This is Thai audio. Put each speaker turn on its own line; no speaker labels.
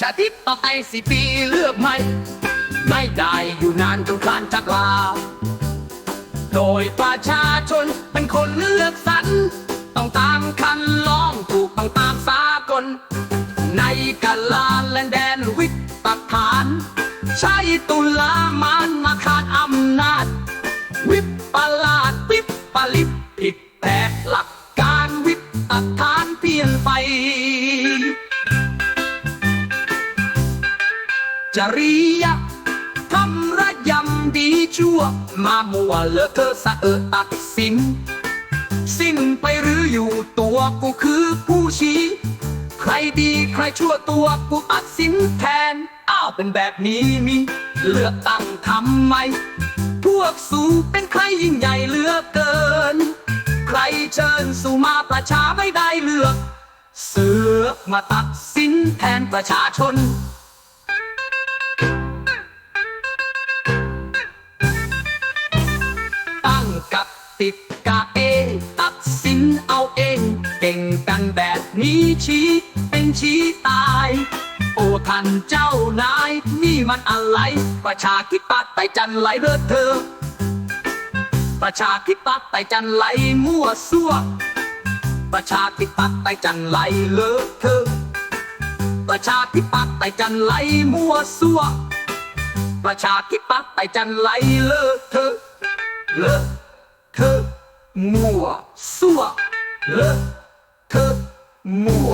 ชาธิปไตยสิปีเลือกไม่ไม่ได้อยู่นานจนคลานจากลา โดยประชาชนเป็นคนเลือกสรรต้องตามคันลองถูกต้องตามสากล ในกาลาแลนแดนวิตฐาน ใช้ตุลามานมาขาดอำนาจ วิปประหลาดวิปปลิปผิดแต่หลักการวิตฐานเปลี่ยนไป จริยธรรมระยำดีชั่ว มามัวเลอะเธอะสะเออตัดสิน สิ้นไปหรืออยู่ตัวกูคือผู้ชี้ ใครดีใครชั่วตัวกูตัดสินแทน อ้าวเป็นแบบนี้นี่เลือกตั้งทำไม พวกสูเป็นใครยิ่งใหญ่เหลือกเกิน ใครเชิญสู่มาประชาไม่ได้เลือก เสือกมาตัดสินแทนประชาชน กับติกาเองตัดสินเอาเอง เก่งกันแบบนี้ชี้เป็นชี้ตาย โอ้ท่านเจ้านายนี่มันอะไร ประชาธิปัตย์ไตจันไหลเลิศเธอ ประชาธิปัตย์ไตจันไหลมั่วซั่ว ประชาธิปัตย์ไตจันไหลเลิศเธอ ประชาธิปัตย์ไตจันไหลมั่วซั่วประชาธิปัตย์ไตจันไหลเลิศเธอเลอะเธอะมั่ว